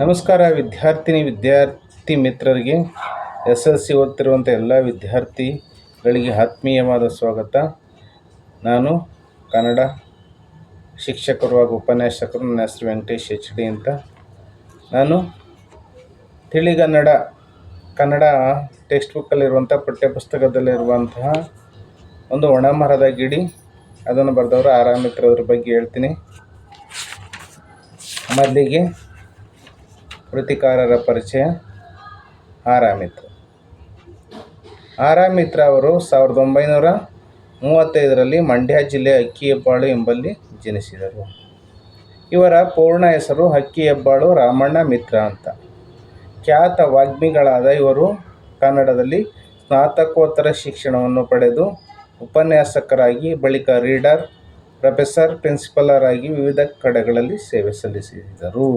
ನಮಸ್ಕಾರ ವಿದ್ಯಾರ್ಥಿನಿ ವಿದ್ಯಾರ್ಥಿ ಮಿತ್ರರಿಗೆ. ಎಸ್ ಎಲ್ ಸಿ ಓದ್ತಿರುವಂಥ ಎಲ್ಲ ವಿದ್ಯಾರ್ಥಿಗಳಿಗೆ ಆತ್ಮೀಯವಾದ ಸ್ವಾಗತ. ನಾನು ಕನ್ನಡ ಶಿಕ್ಷಕರು ಹಾಗೂ ಉಪನ್ಯಾಸಕರು, ನನ್ನ ಹೆಸರು ವೆಂಕಟೇಶ್ ಎಚ್ ಡಿ ಅಂತ. ನಾನು ತಿಳಿಗನ್ನಡ, ಕನ್ನಡ ಟೆಕ್ಸ್ಟ್ ಬುಕ್ಕಲ್ಲಿರುವಂಥ ಪಠ್ಯಪುಸ್ತಕದಲ್ಲಿರುವಂತಹ ಒಂದು ಒಣ ಮರದ ಗಿಡಿ. ಅದನ್ನು ಬರೆದವರು ಆರಾಮಿತ್ರ ಅದ್ರ ಬಗ್ಗೆ ಹೇಳ್ತೀನಿ. ಮೊದಲಿಗೆ ಕೃತಿಕಾರರ ಪರಿಚಯ? ಆರಾಮಿತ್ರ ಆರಾಮಿತ್ರ ಅವರು ಸಾವಿರದ ಒಂಬೈನೂರ ಮೂವತ್ತೈದರಲ್ಲಿ ಮಂಡ್ಯ ಜಿಲ್ಲೆ ಅಕ್ಕಿಯಬ್ಬಾಳು ಎಂಬಲ್ಲಿ ಜನಿಸಿದರು. ಇವರ ಪೂರ್ಣ ಹೆಸರು ಅಕ್ಕಿಯಬ್ಬಾಳು ರಾಮಣ್ಣ ಮಿತ್ರ ಅಂತ. ಖ್ಯಾತ ವಾಗ್ಮಿಗಳಾದ ಇವರು ಕನ್ನಡದಲ್ಲಿ ಸ್ನಾತಕೋತ್ತರ ಶಿಕ್ಷಣವನ್ನು ಪಡೆದು ಉಪನ್ಯಾಸಕರಾಗಿ, ಬಳಿಕ ರೀಡರ್, ಪ್ರೊಫೆಸರ್ ಪ್ರಿನ್ಸಿಪಲರಾಗಿ ವಿವಿಧ ಕಡೆಗಳಲ್ಲಿ ಸೇವೆ ಸಲ್ಲಿಸಿದರು.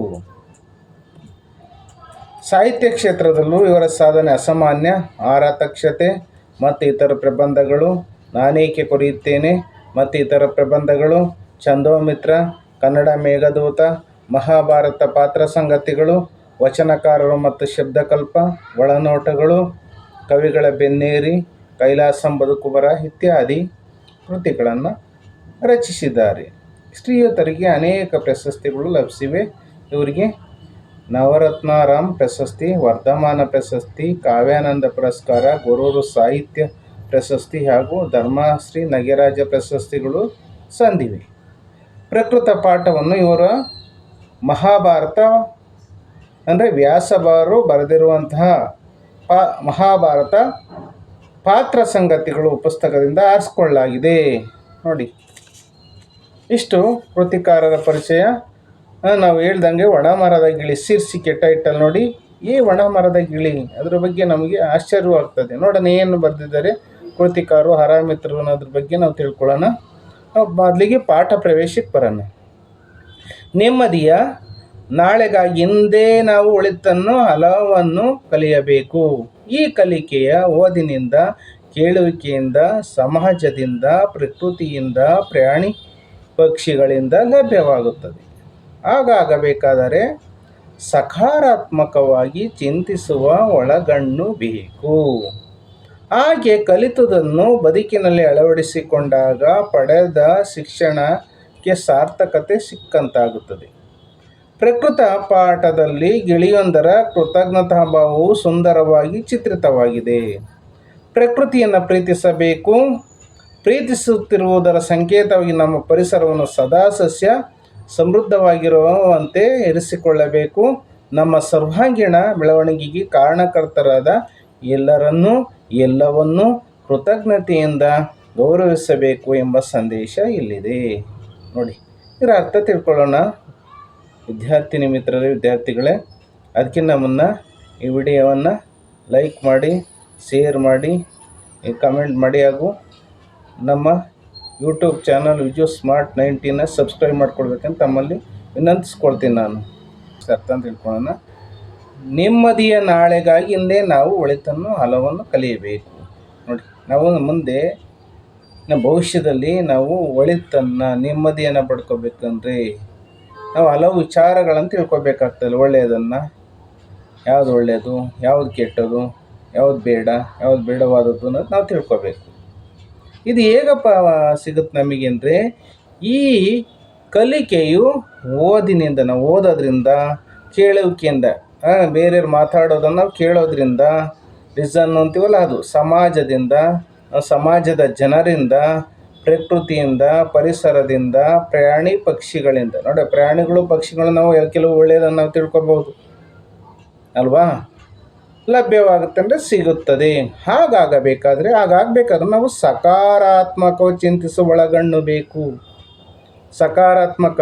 ಸಾಹಿತ್ಯ ಕ್ಷೇತ್ರದಲ್ಲೂ ಇವರ ಸಾಧನೆ ಅಸಾಮಾನ್ಯ ಆರಾತಕ್ಷತೆ ಮತ್ತು ಇತರ ಪ್ರಬಂಧಗಳು. ನಾನೇಕೆ ಕೊರೆಯುತ್ತೇನೆ ಮತ್ತು ಇತರ ಪ್ರಬಂಧಗಳು. ಚಂದೋಮಿತ್ರ, ಕನ್ನಡ ಮೇಘದೂತ, ಮಹಾಭಾರತ ಪಾತ್ರ ಸಂಗತಿಗಳು, ವಚನಕಾರರು ಮತ್ತು ಶಬ್ದಕಲ್ಪ, ಒಳನೋಟಗಳು, ಕವಿಗಳ ಬೆನ್ನೇರಿ, ಕೈಲಾಸಂ ಬದುಕುಬರ ಇತ್ಯಾದಿ ಕೃತಿಗಳನ್ನು ರಚಿಸಿದ್ದಾರೆ. ಶ್ರೀಯುತರಿಗೆ ಅನೇಕ ಪ್ರಶಸ್ತಿಗಳು ಲಭಿಸಿವೆ. ಇವರಿಗೆ ನವರತ್ನಾರಾಮ್ ಪ್ರಶಸ್ತಿ, ವರ್ಧಮಾನ ಪ್ರಶಸ್ತಿ, ಕಾವ್ಯಾನಂದ ಪುರಸ್ಕಾರ, ಗೊರೂರು ಸಾಹಿತ್ಯ ಪ್ರಶಸ್ತಿ ಹಾಗೂ ಧರ್ಮಶ್ರೀ ನಗೆರಾಜ ಪ್ರಶಸ್ತಿಗಳು ಸಂದಿವೆ. ಪ್ರಕೃತ ಪಾಠವನ್ನು ಇವರ ಮಹಾಭಾರತ ಅಂದರೆ ವ್ಯಾಸಬಾರು ಬರೆದಿರುವಂತಹ ಪಾ, ಮಹಾಭಾರತ ಪಾತ್ರ ಸಂಗತಿಗಳು ಪುಸ್ತಕದಿಂದ ಆರಿಸ್ಕೊಳ್ಳಲಾಗಿದೆ. ನೋಡಿ, ಇಷ್ಟು ಕೃತಿಕಾರರ ಪರಿಚಯ. ನಾವು ಹೇಳ್ದಂಗೆ ಒಣ ಮರದ ಗಿಳಿ, ಸಿರ್ಸಿ ಕೆಟ್ಟ ಇಟ್ಟಲ್ಲಿ ನೋಡಿ ಈ ಒಣ ಮರದ ಗಿಳಿ ಅದ್ರ ಬಗ್ಗೆ ನಮಗೆ ಆಶ್ಚರ್ಯವಾಗ್ತದೆ ನೋಡೋಣ ಏನು ಬರೆದಿದ್ದಾರೆ. ಕೃತಿಕಾರು ಹರಾಮಿತ್ರರು ಅನ್ನೋದ್ರ ಬಗ್ಗೆ ನಾವು ತಿಳ್ಕೊಳ್ಳೋಣ. ನಾವು ಮೊದಲಿಗೆ ಪಾಠ ಪ್ರವೇಶಕ್ಕೆ ಬರೋಣ. ನೆಮ್ಮದಿಯ ನಾಳೆಗಾಗಿ ಹಿಂದೆ ನಾವು ಉಳಿತನ್ನು ಹಲವನ್ನು ಕಲಿಯಬೇಕು. ಈ ಕಲಿಕೆಯ ಓದಿನಿಂದ, ಕೇಳುವಿಕೆಯಿಂದ, ಸಮಾಜದಿಂದ, ಪ್ರಕೃತಿಯಿಂದ, ಪ್ರಾಣಿ ಪಕ್ಷಿಗಳಿಂದ ಲಭ್ಯವಾಗುತ್ತದೆ. ಹಾಗಾಗಬೇಕಾದರೆ ಸಕಾರಾತ್ಮಕವಾಗಿ ಚಿಂತಿಸುವ ಒಳಗಣ್ಣು ಬೇಕು. ಹಾಗೆ ಕಲಿತುದನ್ನು ಬದುಕಿನಲ್ಲಿ ಅಳವಡಿಸಿಕೊಂಡಾಗ ಪಡೆದ ಶಿಕ್ಷಣಕ್ಕೆ ಸಾರ್ಥಕತೆ ಸಿಕ್ಕಂತಾಗುತ್ತದೆ. ಪ್ರಕೃತ ಪಾಠದಲ್ಲಿ ಗಿಳಿಯೊಂದರ ಕೃತಜ್ಞತಾ ಭಾವವು ಸುಂದರವಾಗಿ ಚಿತ್ರಿತವಾಗಿದೆ. ಪ್ರಕೃತಿಯನ್ನು ಪ್ರೀತಿಸಬೇಕು. ಪ್ರೀತಿಸುತ್ತಿರುವುದರ ಸಂಕೇತವಾಗಿ ನಮ್ಮ ಪರಿಸರವನ್ನು ಸದಾ ಸಸ್ಯ ಸಮೃದ್ಧವಾಗಿರುವಂತೆ ಇರಿಸಿಕೊಳ್ಳಬೇಕು. ನಮ್ಮ ಸರ್ವಾಂಗೀಣ ಬೆಳವಣಿಗೆಗೆ ಕಾರಣಕರ್ತರಾದ ಎಲ್ಲರನ್ನೂ, ಎಲ್ಲವನ್ನೂ ಕೃತಜ್ಞತೆಯಿಂದ ಗೌರವಿಸಬೇಕು ಎಂಬ ಸಂದೇಶ ಇಲ್ಲಿದೆ. ನೋಡಿ, ಇದರ ಅರ್ಥ ತಿಳ್ಕೊಳ್ಳೋಣ. ವಿದ್ಯಾರ್ಥಿನಿ ಮಿತ್ರರೇ ವಿದ್ಯಾರ್ಥಿಗಳೇ, ಅದಕ್ಕಿಂತ ಮುನ್ನ ಈ ವಿಡಿಯೋವನ್ನು ಲೈಕ್ ಮಾಡಿ, ಶೇರ್ ಮಾಡಿ, ಕಮೆಂಟ್ ಮಾಡಿ ಹಾಗೂ ನಮ್ಮ YouTube channel Viju smart nineteen subscribe ಮಾಡ್ಕೊಳ್ಬೇಕಂತ ತಮ್ಮಲ್ಲಿ ವಿನಂತಿಸ್ಕೊಳ್ತೀನಿ ನಾನು. ಅರ್ಥ ಅಂತ ತಿಳ್ಕೊಳ್ಳೋಣ ನೆಮ್ಮದಿಯ ನಾಳೆಗಾಗಿ ಹಿಂದೆ ನಾವು ಒಳಿತನ್ನು, ಹಲವನ್ನು ಕಲಿಯಬೇಕು. ನೋಡಿ ನಾವು ಮುಂದೆ ನಮ್ಮ ಭವಿಷ್ಯದಲ್ಲಿ ನಾವು ಒಳಿತನ್ನು, ನೆಮ್ಮದಿಯನ್ನು ಪಡ್ಕೋಬೇಕಂದ್ರೆ ನಾವು ಹಲವು ವಿಚಾರಗಳನ್ನು ತಿಳ್ಕೊಬೇಕಾಗ್ತದೆ. ಒಳ್ಳೆಯದನ್ನು, ಯಾವುದು ಒಳ್ಳೆಯದು, ಯಾವುದು ಕೆಟ್ಟದು, ಯಾವುದು ಬೇಡ, ಯಾವುದು ಬೇಡವಾದದ್ದು ಅನ್ನೋದು ನಾವು ತಿಳ್ಕೊಬೇಕು. ಇದು ಹೇಗಪ್ಪ ಸಿಗುತ್ತೆ ನಮಗೆ ಅಂದರೆ ಈ ಕಲಿಕೆಯು ಓದಿನಿಂದ, ನಾವು ಓದೋದ್ರಿಂದ, ಕೇಳುವಿಕೆಯಿಂದ ಬೇರೆಯವ್ರು ಮಾತಾಡೋದನ್ನು ನಾವು ಕೇಳೋದ್ರಿಂದ ರಿಸನ್ ಅಂತೀವಲ್ಲ ಅದು, ಸಮಾಜದಿಂದ ಸಮಾಜದ ಜನರಿಂದ, ಪ್ರಕೃತಿಯಿಂದ, ಪರಿಸರದಿಂದ, ಪ್ರಾಣಿ ಪಕ್ಷಿಗಳಿಂದ. ನೋಡಿ ಪ್ರಾಣಿಗಳು, ಪಕ್ಷಿಗಳು ನಾವು ಕೆಲವು ಒಳ್ಳೆಯದನ್ನು ನಾವು ತಿಳ್ಕೊಬೋದು ಅಲ್ವಾ? ಲಭ್ಯವಾಗುತ್ತೆ ಅಂದರೆ ಸಿಗುತ್ತದೆ. ಹಾಗಾಗಬೇಕಾದ್ರೆ ಹಾಗಾಗಬೇಕಾದ್ರೆ ನಾವು ಸಕಾರಾತ್ಮಕ ಚಿಂತಿಸುವ ಒಳಗಣ್ಣು ಬೇಕು. ಸಕಾರಾತ್ಮಕ.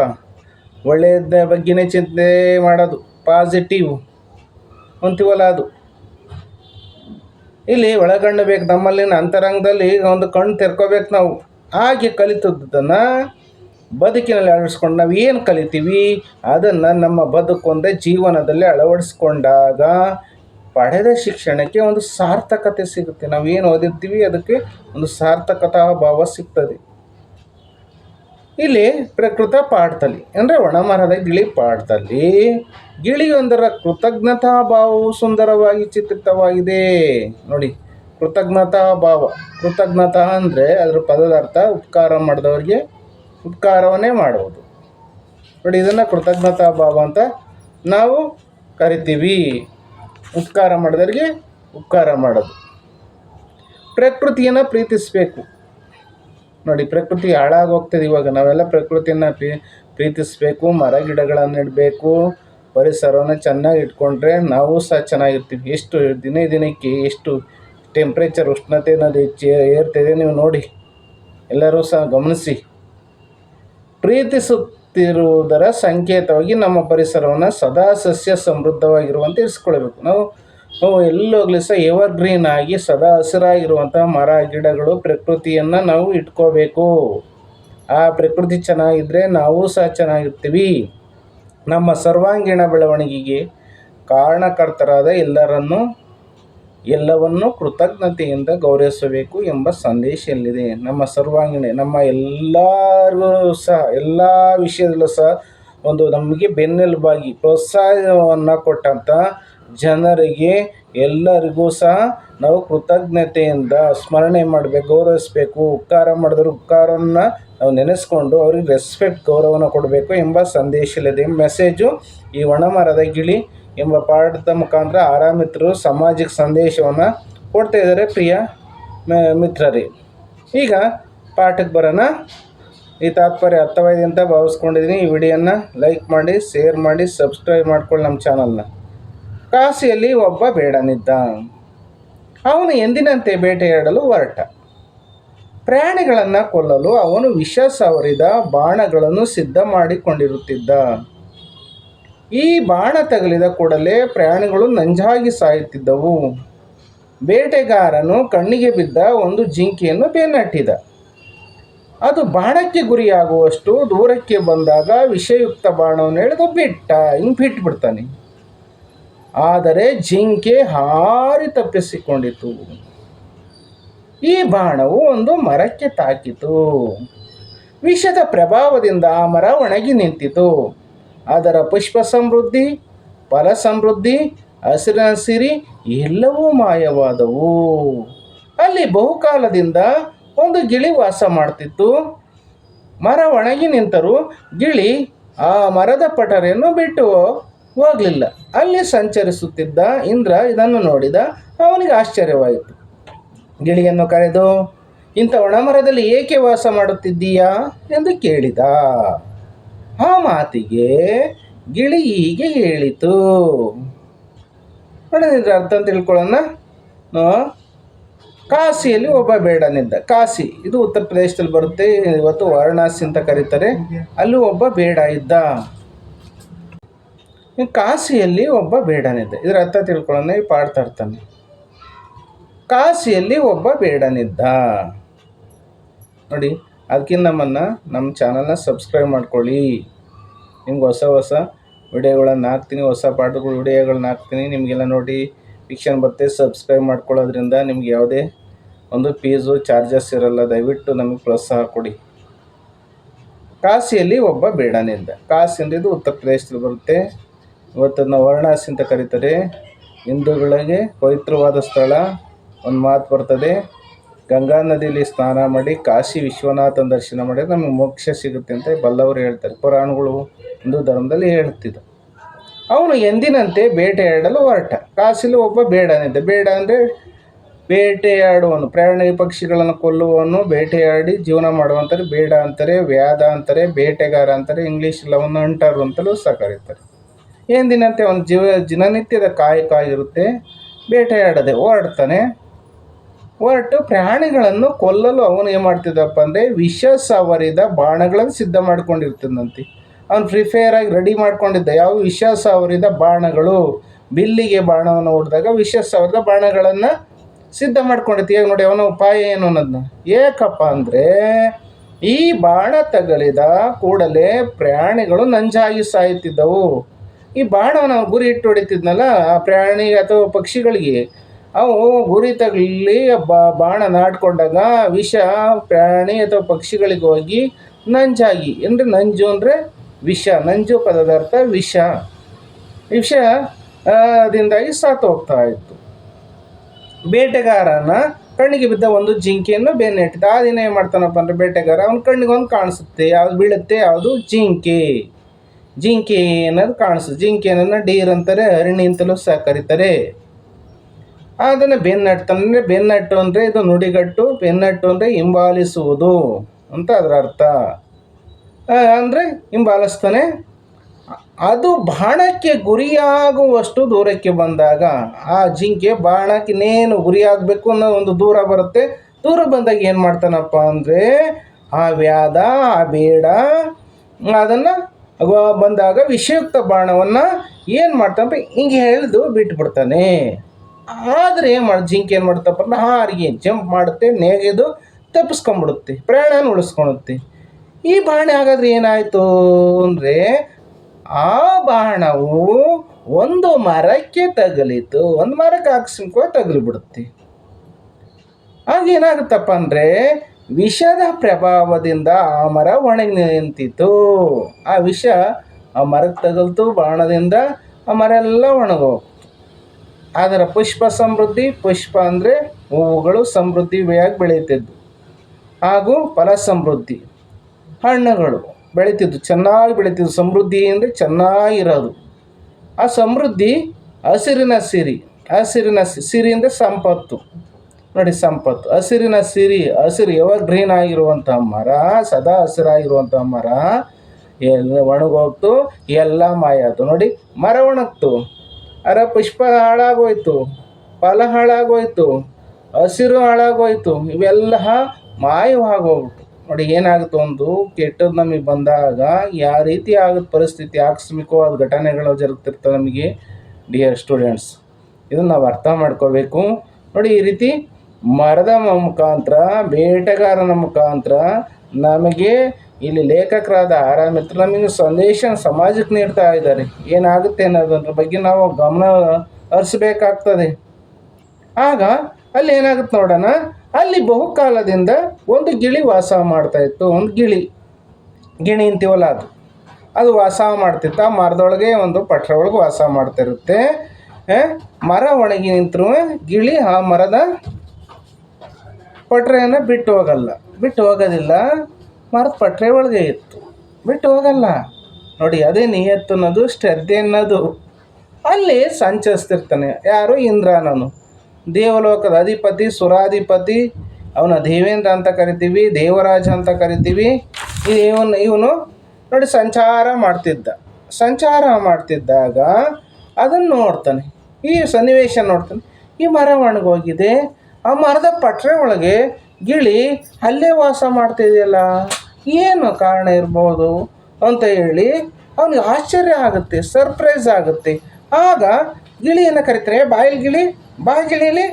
ಒಳ್ಳೆಯದ ಬಗ್ಗೆನೇ ಚಿಂತೆ ಮಾಡೋದು. ಪಾಸಿಟಿವ್. ಅಂತೀವಲ್ಲ ಅದು. ಇಲ್ಲಿ ಒಳಗಣ್ಣು ಬೇಕು. ನಮ್ಮಲ್ಲಿನ ಅಂತರಂಗದಲ್ಲಿ ಒಂದು ಕಣ್ಣು ತೆರ್ಕೋಬೇಕು ನಾವು. ಹಾಗೆ ಕಲಿತದ್ದನ್ನು ಬದುಕಿನಲ್ಲಿ ಅಳವಡಿಸ್ಕೊಂಡು ನಾವು ಏನು ಕಲಿತೀವಿ? ಅದನ್ನು ನಮ್ಮ ಬದುಕೊಂದೇ ಜೀವನದಲ್ಲಿ ಅಳವಡಿಸ್ಕೊಂಡಾಗ ಪಡೆದ ಶಿಕ್ಷಣಕ್ಕೆ ಒಂದು ಸಾರ್ಥಕತೆ ಸಿಗುತ್ತೆ. ನಾವು ಏನು ಓದಿರ್ತೀವಿ, ಅದಕ್ಕೆ ಒಂದು ಸಾರ್ಥಕತಾ ಭಾವ ಸಿಗ್ತದೆ. ಇಲ್ಲಿ ಪ್ರಕೃತ ಪಾಠದಲ್ಲಿ, ಅಂದರೆ ಒಣಮರದ ಗಿಳಿ ಪಾಠದಲ್ಲಿ, ಗಿಳಿಯೊಂದರ ಕೃತಜ್ಞತಾ ಭಾವವು ಸುಂದರವಾಗಿ ಚಿತ್ರಿತವಾಗಿದೆ. ನೋಡಿ, ಕೃತಜ್ಞತಾ ಭಾವ, ಕೃತಜ್ಞತಾ ಅಂದರೆ ಅದರ ಪದದ ಅರ್ಥ ಉಪಕಾರ ಮಾಡಿದವರಿಗೆ ಉಪಕಾರವನ್ನೇ ಮಾಡುವುದು ನೋಡಿ, ಇದನ್ನು ಕೃತಜ್ಞತಾ ಭಾವ ಅಂತ ನಾವು ಕರಿತೀವಿ. ಉಪಕಾರ ಮಾಡಿದವರಿಗೆ ಉಪಕಾರ ಮಾಡೋದು. ಪ್ರಕೃತಿಯನ್ನು ಪ್ರೀತಿಸಬೇಕು. ನೋಡಿ, ಪ್ರಕೃತಿ ಹಾಳಾಗೋಗ್ತದೆ ಇವಾಗ. ನಾವೆಲ್ಲ ಪ್ರಕೃತಿಯನ್ನು ಪ್ರೀ, ಪ್ರೀತಿಸಬೇಕು, ಮರ ಗಿಡಗಳನ್ನು ನೆಡಬೇಕು, ಪರಿಸರವನ್ನು ಚೆನ್ನಾಗಿ ಇಟ್ಕೊಂಡ್ರೆ ನಾವು ಸಹ ಚೆನ್ನಾಗಿರ್ತೀವಿ. ಎಷ್ಟು ದಿನ ದಿನಕ್ಕೆ ಎಷ್ಟು ಟೆಂಪ್ರೇಚರ್ ಉಷ್ಣತೆ ಅನ್ನೋದು ಹೆಚ್ಚು ಏರ್ತಿದೆ ನೀವು ನೋಡಿ. ಎಲ್ಲರೂ ಸಹ ಗಮನಿಸಿ. ಪ್ರೀತಿಸುತ್ತಿರುವುದರ ಸಂಕೇತವಾಗಿ ನಮ್ಮ ಪರಿಸರವನ್ನು ಸದಾ ಸಸ್ಯ ಸಮೃದ್ಧವಾಗಿರುವಂತೆ ಇರಿಸ್ಕೊಳ್ಬೇಕು ನಾವು ನಾವು ಎಲ್ಲೋಗ್ಲಿ ಸಹ ಎವರ್ ಗ್ರೀನ್ ಆಗಿ ಸದಾ ಹಸಿರಾಗಿರುವಂಥ ಮರ, ಗಿಡಗಳು, ಪ್ರಕೃತಿಯನ್ನು ನಾವು ಇಟ್ಕೋಬೇಕು. ಆ ಪ್ರಕೃತಿ ಚೆನ್ನಾಗಿದ್ದರೆ ನಾವು ಸಹ ಚೆನ್ನಾಗಿರ್ತೀವಿ. ನಮ್ಮ ಸರ್ವಾಂಗೀಣ ಬೆಳವಣಿಗೆಗೆ ಕಾರಣಕರ್ತರಾದ ಎಲ್ಲರನ್ನು ಎಲ್ಲವನ್ನು ಕೃತಜ್ಞತೆಯಿಂದ ಗೌರವಿಸಬೇಕು ಎಂಬ ಸಂದೇಶ ಎಲ್ಲಿದೆ ನಮ್ಮ ಸರ್ವಾಂಗೀಣ, ನಮ್ಮ ಎಲ್ಲರೂ ಸಹ, ಎಲ್ಲ ವಿಷಯದಲ್ಲೂ ಸಹ ಒಂದು ನಮಗೆ ಬೆನ್ನೆಲುಬಾಗಿ ಪ್ರೋತ್ಸಾಹವನ್ನು ಕೊಟ್ಟಂಥ ಜನರಿಗೆ ಎಲ್ಲರಿಗೂ ಸಹ ನಾವು ಕೃತಜ್ಞತೆಯಿಂದ ಸ್ಮರಣೆ ಮಾಡಬೇಕು, ಗೌರವಿಸಬೇಕು. ಉಪಕಾರ ಮಾಡಿದ್ರು ಉಪಕಾರವನ್ನು ನಾವು ನೆನೆಸ್ಕೊಂಡು ಅವ್ರಿಗೆ ರೆಸ್ಪೆಕ್ಟ್ ಗೌರವನ ಕೊಡಬೇಕು ಎಂಬ ಸಂದೇಶ ಇಲ್ಲದೆ ಮೆಸೇಜು ಈ ಒಣಮರದ ಗಿಳಿ ಎಂಬ ಪಾಠದ ಮುಖಾಂತರ ಆರಾಮಿತರು ಸಾಮಾಜಿಕ ಸಂದೇಶವನ್ನು ಕೊಡ್ತಾ ಇದ್ದಾರೆ ಪ್ರಿಯ ಮಿತ್ರರಿ ಮಿತ್ರರೇ. ಈಗ ಪಾಠಕ್ಕೆ ಬರೋಣ. ಈ ತಾತ್ಪರ್ಯ ಅರ್ಥವಾಗಿದೆ ಅಂತ ಭಾವಿಸ್ಕೊಂಡಿದ್ದೀನಿ. ಈ ವಿಡಿಯೋನ ಲೈಕ್ ಮಾಡಿ, ಶೇರ್ ಮಾಡಿ, ಸಬ್ಸ್ಕ್ರೈಬ್ ಮಾಡ್ಕೊಳ್ಳಿ ನಮ್ಮ ಚಾನಲ್ನ. ಕಾಸಿಯಲ್ಲಿ ಒಬ್ಬ ಬೇಡನಿದ್ದ. ಅವನು ಎಂದಿನಂತೆ ಬೇಟೆಯಾಡಲು ಹೊರಟ. ಪ್ರಾಣಿಗಳನ್ನು ಕೊಲ್ಲಲು ಅವನು ವಿಷ ಸವರಿದ ಬಾಣಗಳನ್ನು ಸಿದ್ಧ ಮಾಡಿಕೊಂಡಿರುತ್ತಿದ್ದ. ಈ ಬಾಣ ತಗಲಿದ ಕೂಡಲೇ ಪ್ರಾಣಿಗಳು ನಂಜಾಗಿ ಸಾಯುತ್ತಿದ್ದವು. ಬೇಟೆಗಾರನು ಕಣ್ಣಿಗೆ ಬಿದ್ದ ಒಂದು ಜಿಂಕೆಯನ್ನು ಬೆನ್ನಟ್ಟಿದ. ಅದು ಬಾಣಕ್ಕೆ ಗುರಿಯಾಗುವಷ್ಟು ದೂರಕ್ಕೆ ಬಂದಾಗ ವಿಷಯುಕ್ತ ಬಾಣವನ್ನು ಎಳೆದು ಬಿಟ್ಟ ಹಿಂಗೆ ಬಿಟ್ಬಿಡ್ತಾನೆ ಆದರೆ ಜಿಂಕೆ ಹಾರಿ ತಪ್ಪಿಸಿಕೊಂಡಿತು. ಈ ಬಾಣವು ಒಂದು ಮರಕ್ಕೆ ತಾಕಿತು. ವಿಷದ ಪ್ರಭಾವದಿಂದ ಆ ಮರ ಒಣಗಿ ನಿಂತಿತು. ಅದರ ಪುಷ್ಪ ಸಮೃದ್ಧಿ, ಫಲ ಸಮೃದ್ಧಿ ಹಸಿರ ಸಿರಿ ಎಲ್ಲವೂ ಮಾಯವಾದವು. ಅಲ್ಲಿ ಬಹುಕಾಲದಿಂದ ಒಂದು ಗಿಳಿ ವಾಸ ಮಾಡ್ತಿತ್ತು. ಮರ ಒಣಗಿ ನಿಂತರೂ ಗಿಳಿ ಆ ಮರದ ಪಟರೆಯನ್ನು ಬಿಟ್ಟು ಹೋಗಲಿಲ್ಲ. ಅಲ್ಲಿ ಸಂಚರಿಸುತ್ತಿದ್ದ ಇಂದ್ರ ಇದನ್ನು ನೋಡಿದ ಅವನಿಗೆ ಆಶ್ಚರ್ಯವಾಯಿತು. ಗಿಳಿಯನ್ನು ಕರೆದು, ಇಂಥ ಒಣಮರದಲ್ಲಿ ಏಕೆ ವಾಸ ಮಾಡುತ್ತಿದ್ದೀಯಾ? ಎಂದು ಕೇಳಿದ. ಆ ಮಾತಿಗೆ ಗಿಳಿ ಹೀಗೆ ಹೇಳಿತು. ನೋಡಿ ಅರ್ಥ ಅಂತ ತಿಳ್ಕೊಳ್ಳೋಣ. ಕಾಶಿಯಲ್ಲಿ ಒಬ್ಬ ಬೇಡನಿದ್ದ ಕಾಶಿ, ಇದು ಉತ್ತರ ಪ್ರದೇಶದಲ್ಲಿ ಬರುತ್ತೆ, ಇವತ್ತು ವಾರಣಾಸಿ ಅಂತ ಕರೀತಾರೆ. ಅಲ್ಲಿ ಒಬ್ಬ ಬೇಡ ಇದ್ದ. ಕಾಶಿಯಲ್ಲಿ ಒಬ್ಬ ಬೇಡನಿದ್ದ ಇದರ ಅರ್ಥ ತಿಳ್ಕೊಳ್ಳೋಣ, ಈ ಪಾಡ್ತಾ ಇರ್ತಾನೆ ಕಾಶಿಯಲ್ಲಿ ಒಬ್ಬ ಬೇಡನಿದ್ದ ನೋಡಿ ಅದಕ್ಕಿಂತ ನಮ್ಮನ್ನು ನಮ್ಮ ಚಾನಲ್ನ ಸಬ್ಸ್ಕ್ರೈಬ್ ಮಾಡ್ಕೊಳ್ಳಿ. ನಿಮ್ಗೆ ಹೊಸ ಹೊಸ ವಿಡಿಯೋಗಳನ್ನು ಹಾಕ್ತೀನಿ, ಹೊಸ ಪಾಠಗಳು, ವಿಡಿಯೋಗಳನ್ನ ಹಾಕ್ತೀನಿ. ನಿಮಗೆಲ್ಲ ನೋಡಿ ಫಿಕ್ಷನ್ ಬರುತ್ತೆ. ಸಬ್ಸ್ಕ್ರೈಬ್ ಮಾಡ್ಕೊಳ್ಳೋದ್ರಿಂದ ನಿಮ್ಗೆ ಯಾವುದೇ ಒಂದು ಫೀಸು ಚಾರ್ಜಸ್ ಇರಲ್ಲ. ದಯವಿಟ್ಟು ನಮಗೆ ಪ್ರೋತ್ಸಾಹ ಕೊಡಿ. ಕಾಶಿಯಲ್ಲಿ ಒಬ್ಬ ಬೇಡನಿಂದ ಕಾಶಿ ಇದು ಉತ್ತರ ಪ್ರದೇಶದಲ್ಲಿ ಬರುತ್ತೆ. ಇವತ್ತನ್ನು ವಾರಣಾಸಿ ಅಂತ ಕರೀತಾರೆ. ಹಿಂದೂಗಳಿಗೆ ಪವಿತ್ರವಾದ ಸ್ಥಳ. ಒಂದು ಮಾತು ಬರ್ತದೆ. ಗಂಗಾ ನದಿಯಲ್ಲಿ ಸ್ನಾನ ಮಾಡಿ ಕಾಶಿ ವಿಶ್ವನಾಥನ ದರ್ಶನ ಮಾಡಿದ್ರೆ ನಮಗೆ ಮೋಕ್ಷ ಸಿಗುತ್ತೆ ಅಂತ ಬಲ್ಲವರು ಹೇಳ್ತಾರೆ. ಪುರಾಣಗಳು ಹಿಂದೂ ಧರ್ಮದಲ್ಲಿ ಹೇಳ್ತಿದ್ದ ಅವನು ಎಂದಿನಂತೆ ಬೇಟೆಯಾಡಲು ಹೊರಟ. ಕಾಶಿಲಿ ಒಬ್ಬ ಬೇಡನಿದ್ದ. ಬೇಡ ಅಂದರೆ ಬೇಟೆಯಾಡುವನು ಪ್ರಾಣಿ ಪಕ್ಷಿಗಳನ್ನು ಕೊಲ್ಲುವವನು ಬೇಟೆಯಾಡಿ ಜೀವನ ಮಾಡುವಂತಾರೆ ಬೇಡ ಅಂತಾರೆ ವ್ಯಾದ ಅಂತಾರೆ, ಬೇಟೆಗಾರ ಅಂತಾರೆ ಇಂಗ್ಲೀಷ್ ಲವನ್ ಅಂಟರು ಅಂತಲೂ ಸಹ ಕರೀತಾರೆ. ಎಂದಿನಂತೆ ಅವನು ಜೀವ ದಿನನಿತ್ಯದ ಕಾಯಕ ಇರುತ್ತೆ. ಬೇಟೆಯಾಡದೆ ಓಡಾಡ್ತಾನೆ. ಹೊರಟು ಪ್ರಾಣಿಗಳನ್ನು ಕೊಲ್ಲಲು ಅವನು ಏನು ಮಾಡ್ತಿದ್ದಪ್ಪ ಅಂದರೆ ವಿಷ ಸವರಿದ ಬಾಣಗಳನ್ನು ಸಿದ್ಧ ಮಾಡ್ಕೊಂಡಿರ್ತದಂತೆ ಅವನು ಪ್ರಿಫೇರ್ ಆಗಿ ರೆಡಿ ಮಾಡ್ಕೊಂಡಿದ್ದ. ಯಾವ ವಿಷ ಸವರಿದ ಬಾಣಗಳು? ಬಿಲ್ಲಿಗೆ ಬಾಣವನ್ನು ಹೊಡೆದಾಗ ವಿಷ ಸವರಿದ ಬಾಣಗಳನ್ನು ಸಿದ್ಧ ಮಾಡ್ಕೊಂಡಿತ್ತು ಈಗ ನೋಡಿ ಅವನ ಉಪಾಯ ಏನು ಅನ್ನೋದನ್ನ ಏಕಪ್ಪ ಅಂದರೆ ಈ ಬಾಣ ತಗಲಿದ ಕೂಡಲೇ ಪ್ರಾಣಿಗಳು ನಂಜಾಗಿ ಸಾಯುತ್ತಿದ್ದವು. ಈ ಬಾಣವನ್ನು ಗುರಿ ಇಟ್ಟು ಹೊಡಿತಿದ್ನಲ್ಲ ಆ ಪ್ರಾಣಿ ಅಥವಾ ಪಕ್ಷಿಗಳಿಗೆ. ಅವು ಗುರಿ ತಗಲಿ ಬಾಣ ನಾಡ್ಕೊಂಡಾಗ ವಿಷ, ಪ್ರಾಣಿ ಅಥವಾ ಪಕ್ಷಿಗಳಿಗೆ ಹೋಗಿ ನಂಜಾಗಿ. ಅಂದರೆ ನಂಜು ಅಂದರೆ ವಿಷ, ನಂಜು ಪದದ ಅರ್ಥ ವಿಷ ದಿಂದಾಗಿ ಸಾತು ಹೋಗ್ತಾ ಇತ್ತು. ಬೇಟೆಗಾರನ ಕಣ್ಣಿಗೆ ಬಿದ್ದ ಒಂದು ಜಿಂಕೆಯನ್ನು ಬೆನ್ನೆಟ್ಟಿದ್ದ ಆ ದಿನ ಏನು ಮಾಡ್ತಾನಪ್ಪ ಅಂದರೆ ಬೇಟೆಗಾರ ಅವನ ಕಣ್ಣಿಗೆ ಒಂದು ಕಾಣಿಸುತ್ತೆ. ಯಾವ್ದು ಬೀಳುತ್ತೆ ಯಾವುದು ಜಿಂಕೆ. ಜಿಂಕೆ ಅನ್ನೋದು ಕಾಣಿಸುತ್ತೆ ಜಿಂಕೆ ಜಿಂಕೆಯನ್ನು ಡೀರ್ ಅಂತಾರೆ ಹರಿಣಿ ಅಂತಲೂ ಸಹ ಕರೀತಾರೆ. ಅದನ್ನು ಬೆನ್ನಟ್ಟು ಅಂದರೆ ಬೆನ್ನಟ್ಟು ಅಂದರೆ ಇದು ನುಡಿಗಟ್ಟು ಬೆನ್ನಟ್ಟು ಅಂದರೆ ಹಿಂಬಾಲಿಸುವುದು ಅಂತ ಅದರ ಅರ್ಥ. ಅಂದರೆ ಹಿಂಬಾಲಿಸ್ತಾನೆ. ಅದು ಬಾಣಕ್ಕೆ ಗುರಿಯಾಗುವಷ್ಟು ದೂರಕ್ಕೆ ಬಂದಾಗ, ಆ ಜಿಂಕೆ ಬಾಣಕ್ಕೆ ಇನ್ನೇನು ಗುರಿಯಾಗಬೇಕು ಅನ್ನೋ ಒಂದು ದೂರ ಬರುತ್ತೆ. ದೂರ ಬಂದಾಗ ಏನು ಮಾಡ್ತಾನಪ್ಪ ಅಂದರೆ, ಆ ವ್ಯಾದ ಆ ಬೇಡ, ಅದನ್ನು ಬಂದಾಗ ವಿಷಯುಕ್ತ ಬಾಣವನ್ನು ಏನು ಮಾಡ್ತಾನಪ್ಪ, ಹಿಂಗೆ ಹೇಳಿದು ಬಿಟ್ಬಿಡ್ತಾನೆ. ಆದರೆ ಏನು ಮಾಡಿ ಜಿಂಕೆ ಏನು ಮಾಡ್ತಪ್ಪ ಅಂದ್ರೆ ಹಾರಿಗೆ ಜಂಪ್ ಮಾಡುತ್ತೆ ನೇಗೆದು ತಪ್ಪಿಸ್ಕೊಂಡ್ಬಿಡುತ್ತೆ ಪ್ರಾಣನ ಉಳಿಸ್ಕೊಳುತ್ತೆ. ಈ ಬಾಣ ಹಾಗಾದ್ರೆ ಏನಾಯಿತು ಅಂದರೆ, ಆ ಬಾಣವು ಒಂದು ಮರಕ್ಕೆ ತಗಲಿತು, ಒಂದು ಮರಕ್ಕೆ ಹಾಕ್ಸ್ಕೊ ತಗಲಿಬಿಡುತ್ತೆ. ಏನಾಗುತ್ತಪ್ಪ ಅಂದರೆ, ವಿಷದ ಪ್ರಭಾವದಿಂದ ಆ ಮರ ಒಣಗಿ ನಿಂತಿತು ಆ ವಿಷ ಆ ಮರಕ್ಕೆ ತಗಲ್ತು, ಬಾಣದಿಂದ ಆ ಮರ ಎಲ್ಲ ಒಣಗೋಗ್ತು. ಅದರ ಪುಷ್ಪ ಸಮೃದ್ಧಿ, ಪುಷ್ಪ ಅಂದರೆ ಹೂವುಗಳು ಸಮೃದ್ಧಿಯಾಗಿ ಬೆಳೆಯುತ್ತಿದ್ದು. ಹಾಗೂ ಫಲ ಸಮೃದ್ಧಿ, ಹಣ್ಣುಗಳು ಬೆಳೀತಿದ್ದು ಚೆನ್ನಾಗಿ ಬೆಳೀತಿದ್ದು ಸಮೃದ್ಧಿ ಅಂದರೆ ಚೆನ್ನಾಗಿರೋದು ಆ ಸಮೃದ್ಧಿ ಹಸಿರಿನ ಸಿರಿ ಹಸಿರಿನ ಸಿರಿ ಅಂದರೆ ಸಂಪತ್ತು. ನೋಡಿ ಸಂಪತ್ತು. ಹಸಿರಿನ ಸಿರಿ, ಹಸಿರು ಯಾವಾಗ ಗ್ರೀನ್ ಆಗಿರುವಂಥ ಮರ, ಸದಾ ಹಸಿರಾಗಿರುವಂಥ ಮರ, ಎಲ್ಲ ಒಣಗೋಗ್ತು, ಎಲ್ಲ ಮಾಯಾತು ನೋಡಿ ಮರ ಒಣಗ್ತು. ಅರ ಪುಷ್ಪ ಹಾಳಾಗೋಯ್ತು, ಫಲ ಹಾಳಾಗೋಯ್ತು, ಹಸಿರು ಹಾಳಾಗೋಯ್ತು, ಇವೆಲ್ಲ ಮಾಯವಾಗೋಗ್ಬಿಟ್ಟು ನೋಡಿ, ಏನಾಗುತ್ತೆ ಒಂದು ಕೆಟ್ಟದ್ದು ನಮಗೆ ಬಂದಾಗ ಯಾವ ರೀತಿ ಆಗದ ಪರಿಸ್ಥಿತಿ, ಆಕಸ್ಮಿಕವಾದ ಘಟನೆಗಳು ಜರುಗ್ತಿರ್ತವೆ ನಮಗೆ ಡಿಯರ್ ಸ್ಟೂಡೆಂಟ್ಸ್ ಇದನ್ನು ನಾವು ಅರ್ಥ ಮಾಡ್ಕೋಬೇಕು. ನೋಡಿ, ಈ ರೀತಿ ಮರದ ಮುಖಾಂತರ, ಬೇಟೆಗಾರನ ಮುಖಾಂತರ ನಮಗೆ ಇಲ್ಲಿ ಲೇಖಕರಾದ ಆರಾಮಿತ್ರ ನಮಗೆ ಸಂದೇಶ ಸಮಾಜಕ್ಕೆ ನೀಡ್ತಾ ಇದ್ದಾರೆ. ಏನಾಗುತ್ತೆ ಅನ್ನೋದ್ರ ಬಗ್ಗೆ ನಾವು ಗಮನ ಹರಿಸಬೇಕಾಗ್ತದೆ. ಆಗ ಅಲ್ಲಿ ಏನಾಗುತ್ತೆ ನೋಡೋಣ. ಅಲ್ಲಿ ಬಹುಕಾಲದಿಂದ ಒಂದು ಗಿಳಿ ವಾಸ ಮಾಡ್ತಾ ಇತ್ತು. ಒಂದು ಗಿಳಿ. ಗಿಣಿ ಅಂತೀವಲ್ಲ ಅದು. ಅದು ವಾಸ ಮಾಡ್ತಿತ್ತು. ಆ ಮರದೊಳಗೆ ಒಂದು ಪಟ್ರ ಒಳಗೆ ವಾಸ ಮಾಡ್ತಿರುತ್ತೆ. ಮರ ಒಣಗಿ ನಿಂತರೂ ಗಿಳಿ ಆ ಮರದ ಪಟ್ರೆಯನ್ನು ಬಿಟ್ಟು ಹೋಗಲ್ಲ. ಬಿಟ್ಟು ಹೋಗೋದಿಲ್ಲ. ಮರದ ಪಟ್ರೆ ಒಳಗೆ ಇತ್ತು. ಬಿಟ್ಟು ಹೋಗಲ್ಲ. ನೋಡಿ, ಅದೇ ನಿಯತ್ತು ಅನ್ನೋದು, ಶ್ರದ್ಧೆ ಅನ್ನೋದು. ಅಲ್ಲಿ ಸಂಚರಿಸ್ತಿರ್ತಾನೆ. ಯಾರು? ಇಂದ್ರನನು. ದೇವಲೋಕದ ಅಧಿಪತಿ, ಸುರಾಧಿಪತಿ, ಅವನ ದೇವೇಂದ್ರ ಅಂತ ಕರಿತೀವಿ, ದೇವರಾಜ ಅಂತ ಕರಿತೀವಿ. ಇವನು ಇವನು ನೋಡಿ, ಸಂಚಾರ ಮಾಡ್ತಿದ್ದ. ಸಂಚಾರ ಮಾಡ್ತಿದ್ದಾಗ ಅದನ್ನು ನೋಡ್ತಾನೆ. ಈ ಸನ್ನಿವೇಶ ನೋಡ್ತಾನೆ. ಈ ಮರ ಒಣಗೋಗಿದೆ ಆ ಮರದ ಪಟ್ರೆ ಒಳಗೆ ಗಿಳಿ, ಅಲ್ಲೇ ವಾಸ ಮಾಡ್ತಿದೆಯಲ್ಲ? ಏನು ಕಾರಣ ಇರ್ಬೋದು? ಅಂತ ಹೇಳಿ ಅವನಿಗೆ ಆಶ್ಚರ್ಯ ಆಗುತ್ತೆ ಸರ್ಪ್ರೈಸ್ ಆಗುತ್ತೆ. ಆಗ ಗಿಳಿಯನ್ನು ಕರಿತಾರೆ ಬಾಯಿಲ್ ಗಿಳಿ, ಬಾ ಗಿಳಿಲಿ.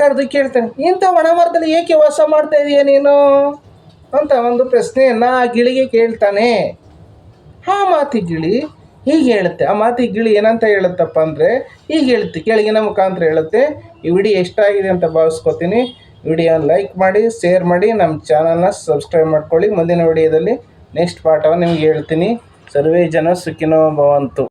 ಕರೆದು ಕೇಳ್ತಾನೆ, ಇಂಥ ವನಮರದಲ್ಲಿ ಏಕೆ ವಾಸ ಮಾಡ್ತಾ ಇದೀಯ ನೀನು? ಅಂತ ಒಂದು ಪ್ರಶ್ನೆಯನ್ನು ಆ ಗಿಳಿಗೆ ಕೇಳ್ತಾನೆ. ಆ ಮಾತಿ ಗಿಳಿ ಹೀಗೆ ಹೇಳುತ್ತೆ. ಆ ಮಾತಿ ಗಿಳಿ ಏನಂತ ಹೇಳುತ್ತಪ್ಪ ಅಂದರೆ, ಹೀಗೆ ಹೇಳುತ್ತೆ. ಕೆಳಗಿನ ಮುಖಾಂತರ ಹೇಳುತ್ತೆ, ಈ ಎಷ್ಟಾಗಿದೆ ಅಂತ ಭಾವಿಸ್ಕೊತೀನಿ. ವಿಡಿಯೋನ ಲೈಕ್ ಮಾಡಿ, ಶೇರ್ ಮಾಡಿ, ನಮ್ಮ ಚಾನಲ್ನ ಸಬ್ಸ್ಕ್ರೈಬ್ ಮಾಡ್ಕೊಳ್ಳಿ. ಮುಂದಿನ ವಿಡಿಯೋದಲ್ಲಿ ನೆಕ್ಸ್ಟ್ ಪಾಠವನ್ನು ನಿಮ್ಗೆ ಹೇಳ್ತೀನಿ. ಸರ್ವೇ ಜನ ಸುಖಿನೋ ಭವಂತು.